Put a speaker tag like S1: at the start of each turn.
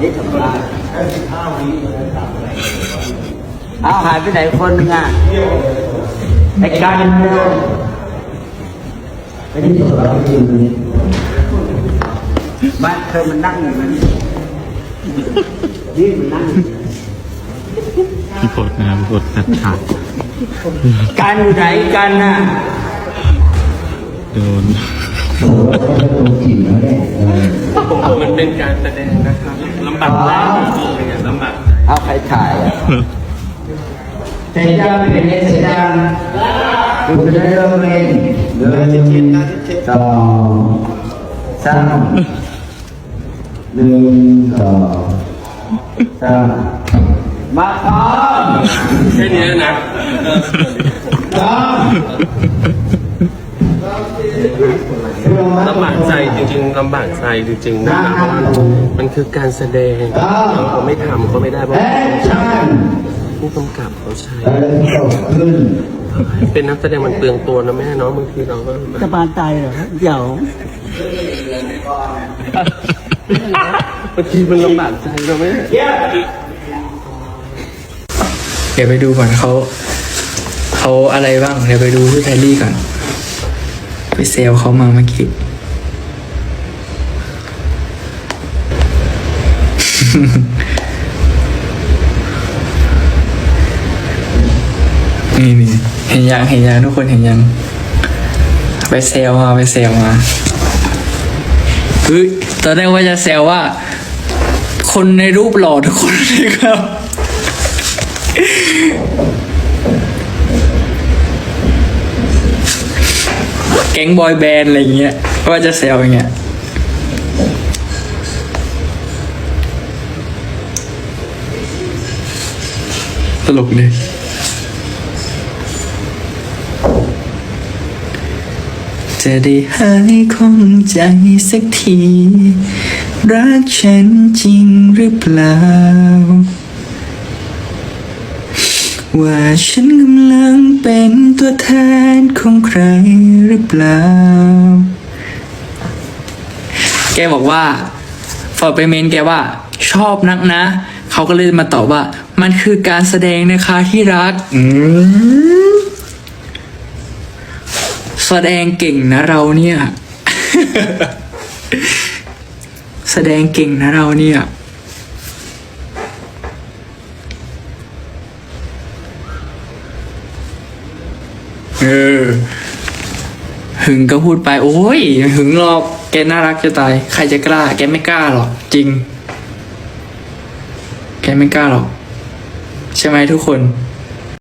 S1: นี่ทำลายเอาหายไปไหนคนหนึงอะไอ้การเมืองไม่ได้ตัวเราจริงเลยบ้านเคยมันนั่งอย่างนั้นนี่มันนั่ง
S2: พี่พดนะครับพี่พดนัดขาด
S1: การอยู่ไหนกันน่ะ
S2: โดน
S3: มัน เป็นการแสดงนะครับลำบากใจเนี่ยลำบากใจ
S1: เอาใครถ่ายอะเสร็จยังเป็นเสร็จยังดูจะได้เริ่มเล่นเดินสองสามหนึ่งสองสามมาพร้อม
S3: แค่นี้นะ
S1: สอง
S3: ลำบากใจจริงๆลำบากใจจริงๆนะเพราะว่ามันคือการแสดงเราไม่ทำก็ไม่ได้เพราะ
S1: แอคชั่น
S3: ผู้กำกับเขาใช้
S1: เดินตกขึ้น
S3: เป็นนักแสดงมันเปลืองตัวนะแม่เนาะบางทีเราก็
S4: จะบานตายเหรอเดี๋ยว
S3: บางทีมันลำบากใจเราไม่
S5: เดี๋ยวไปดูก่อนเขาเขาอะไรบ้างเดี๋ยวไปดูที่ไทลี่ก่อน ไปเซลเขามาเมื่อกี้นี่นี่เห็นยังเห็นยังทุกคนเห็นยัง ไปเซลมาไปเซลมาเฮ้ยตอนแรกว่าจะเซลว่า คนในรูปหล่อทุกคนเลยครับ แก๊งบอยแบนด์อะไรอย่างเงี้ยว่าจะแซวอย่างเงี้ยตลกเลยจะได้หายคงใจสักที รักฉันจริงหรือเปล่า ว่าฉันกำลังเป็นตัวแทนของใครหรือเปล่า แกบอกว่าฟอร์ดไปเมนแกว่าชอบนักนะ เขาก็เลยมาตอบว่า มันคือการแสดงนะคะที่รัก อืมแสดงเก่งนะเราเนี่ย แสดงเก่งนะเราเนี่ย เออ หึงก็พูดไป โอ้ย หึงหรอก แกน่ารักจะตาย ใครจะกล้า แกไม่กล้าหรอก จริง แกไม่กล้าหรอก ใช่ไหมทุกคน